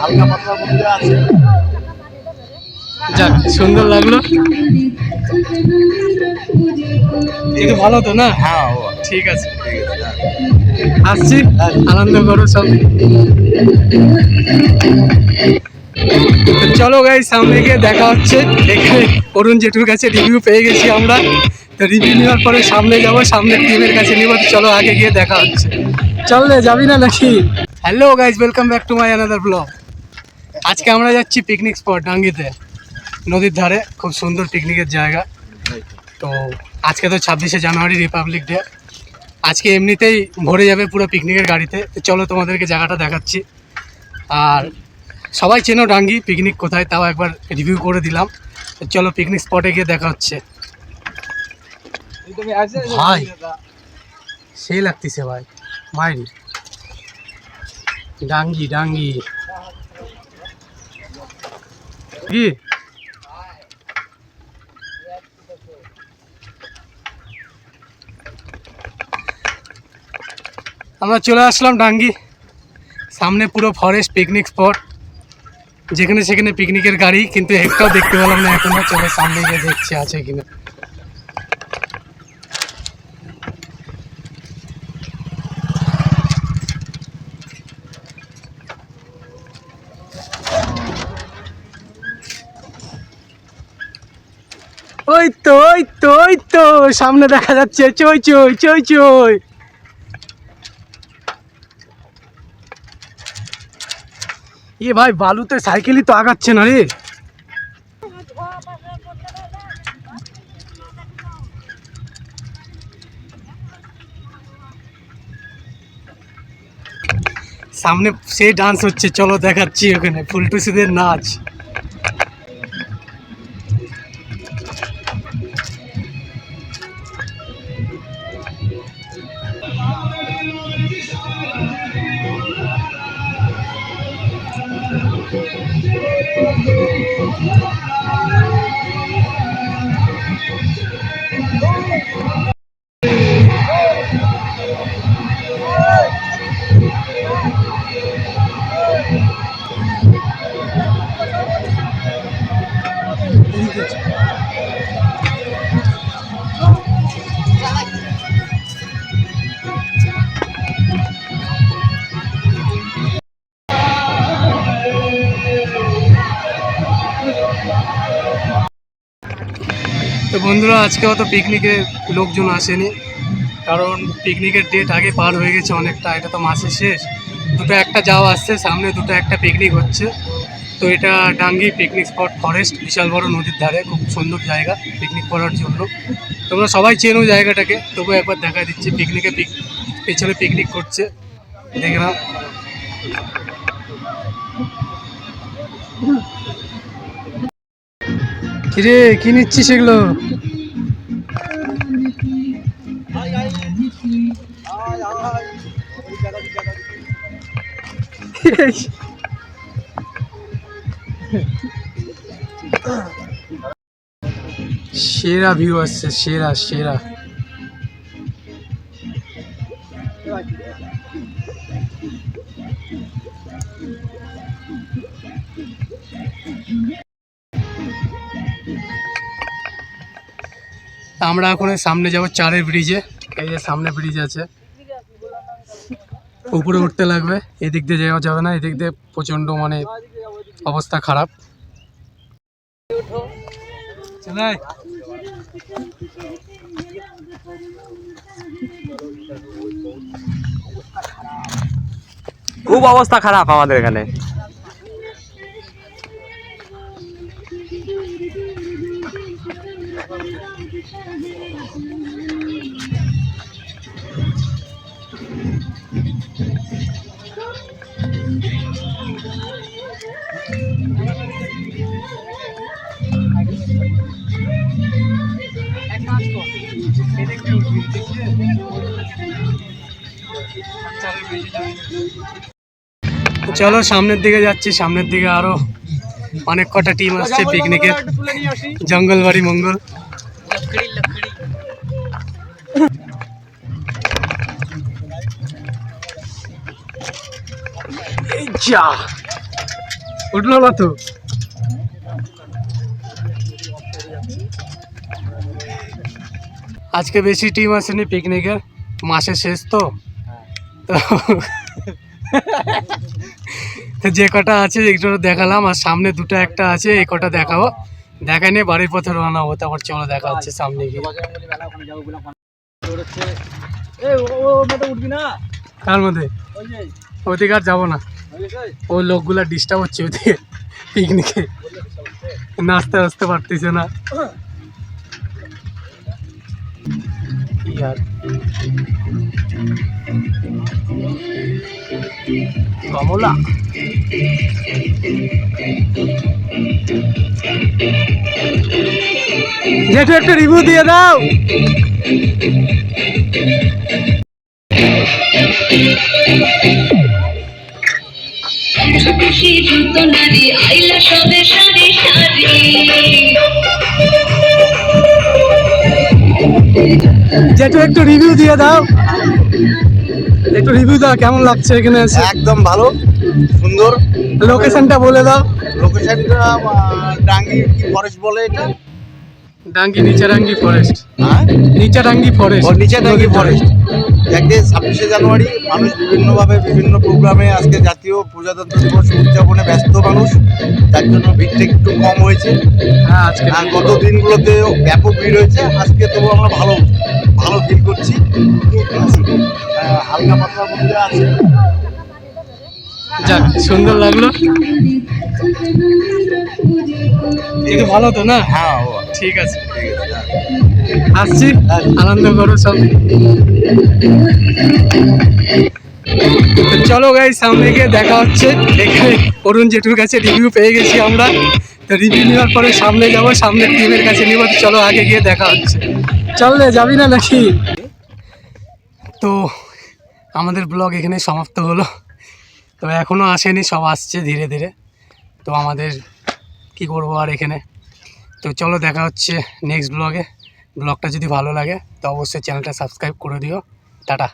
হালকা পাতলার মধ্যে আছে। যাক সুন্দর লাগল। একটু ভালো তো না? হ্যাঁ ও ঠিক আছে। আসছি আনন্দ করো সব। চলো গাই সামনে গিয়ে দেখা হচ্ছে। এখানে অরুণ জেঠুর কাছে রিভিউ পেয়ে গেছি আমরা। তো রিভিউ নেওয়ার পরে সামনে যাব সামনে টিমের কাছে নিব। তো চলো আগে গিয়ে দেখা হচ্ছে। চল রে যাবি না নাকি? Hello guys welcome back to my another vlog আজকে আমরা যাচ্ছি পিকনিক স্পট ডাঙ্গিতে। নদীর ধারে, খুব সুন্দর পিকনিকের জায়গা। তো আজকে তো ছাব্বিশে জানুয়ারি রিপাবলিক ডে আজকে এমনিতেই ভরে যাবে পুরো পিকনিকের গাড়িতে। চলো তোমাদেরকে জায়গাটা দেখাচ্ছি। আর সবাই চেনো ডাঙ্গি পিকনিক কোথায়, তাও একবার রিভিউ করে দিলাম। চলো পিকনিক স্পটে গিয়ে দেখা হচ্ছে। ভাই, সেই লাগতেছে ভাই। মাইরি। ডাঙ্গি ডাঙ্গি। কি? আমরা চলে আসলাম ডাঙ্গি। সামনে পুরো ফরেস্ট পিকনিক স্পট যেখানে সেখানে পিকনিকের গাড়ি, কিন্তু একটাও দেখতে পেলাম না, এখনও। চলে সামনে গিয়ে দেখছি আছে কিনা। ওই তো ওই তো ওই তো, সামনে দেখা যাচ্ছে, চই চই চই চই। এ ভাই, বালুতে সাইকেলই তো আগাচ্ছে না রে। সামনে সেই ডান্স হচ্ছে, চলো দেখাচ্ছি ওখানে, ফুলটুসিদের নাচ। তো বন্ধুরা, আজকে অত পিকনিকে লোকজন আসেনি, কারণ পিকনিকের ডেট আগে পার হয়ে গেছে অনেকটা, এটা তো মাসের শেষ। দুটো একটা যাওয়া আসছে, সামনে দুটো একটা পিকনিক হচ্ছে। তো এটা ডাঙ্গি পিকনিক স্পট ফরেস্ট বিশাল বড় নদীর ধারে, খুব সুন্দর জায়গা পিকনিক করার জন্য। তোমরা সবাই চেনো জায়গাটাকে তবু একবার দেখা দিচ্ছি। পিকনিকে পিক পেছনে পিকনিক করছে। দেখে নাও। কিরে, কি নিচ্ছিস এগুলো? সেরা ভিউ আসছে, সেরা সেরা। আমরা এখন সামনে যাব চারের ব্রিজে এই যে সামনে ব্রিজ আছে। উপরে উঠতে লাগবে, এদিক দিয়ে যাওয়া যাবে না, এদিক দিয়ে প্রচণ্ড মানে অবস্থা খারাপ। খুব অবস্থা খারাপ আমাদের এখানে। চলো সামনের দিকে যাচ্ছি সামনের দিকে আরও অনেক কটা টিম আসছে পিকনিকে জঙ্গলবাড়ি মঙ্গল। এই যা। উঠল না তো? আজকে বেশি টিম আসেনি পিকনিকের, মাসের শেষ তো। যে কটা আছে একটু দেখালাম, আর সামনে দুটো একটা আছে, এই কটা দেখাবো। দেখাই নিয়ে বাড়ির পথে রওনা হব, তারপর চলো দেখা হচ্ছে সামনে গিয়ে। কার মধ্যে? ওদিকে আর যাব না। ওই লোকগুলা ডিস্টার্ব হচ্ছে ওদিকে, পিকনিকে। নাচতে আসতে পারতেছে না। আর কমলা। জেঠু একটা রিভিউ দিয়ে দাও। সবে। জেঠু একটু রিভিউ দিয়ে দাও। একটু রিভিউ দাও কেমন লাগছে এখানে এসে? একদম ভালো সুন্দর। লোকেশনটা বলে দাও। লোকেশনটা ডাঙ্গি কি ফরেস্ট বলে এটা? ডাঙ্গি নিচারাঙ্গি ফরেস্ট হ্যাঁ? নিচারাঙ্গি ফরেস্ট ও নিচে ডাঙ্গি ফরেস্ট দেখতে ছাব্বিশে জানুয়ারি মানুষ বিভিন্নভাবে বিভিন্ন প্রোগ্রামে আজকে জাতীয় প্রজাতন্ত্র দিবস উদযাপনে ব্যস্ত মানুষ যার জন্য ভিড়টা একটু কম হয়েছে। হ্যাঁ আজকে গত দিনগুলোতে ব্যাপক ভিড় হয়েছে। আজকে তবু আমরা ভালো ভালো ফিল করছি। হালকা পাতলার মধ্যে আছে। যাক সুন্দর লাগল। ভালো তো না? হ্যাঁ ও ঠিক আছে। আসছি, আনন্দ করো সব। চলো গাই সামনে গিয়ে দেখা হচ্ছে। এখানে অরুণ জেঠুর কাছে রিভিউ পেয়ে গেছি আমরা। তো রিভিউ নেওয়ার পরে সামনে যাব, সামনে টিমের কাছে নিব। চলো আগে গিয়ে দেখা হচ্ছে। চললে যাবি না নাকি? তো আমাদের ব্লগ এখানে সমাপ্ত হলো। তো এখনও আসেনি, সব আসছে ধীরে ধীরে। তো আমাদের কি করব আর এখানে? তো চলো দেখা হচ্ছে নেক্সট ব্লগে ব্লগটা যদি ভালো লাগে, তো অবশ্যই চ্যানেলটা সাবস্ক্রাইব করে দিও। টাটা।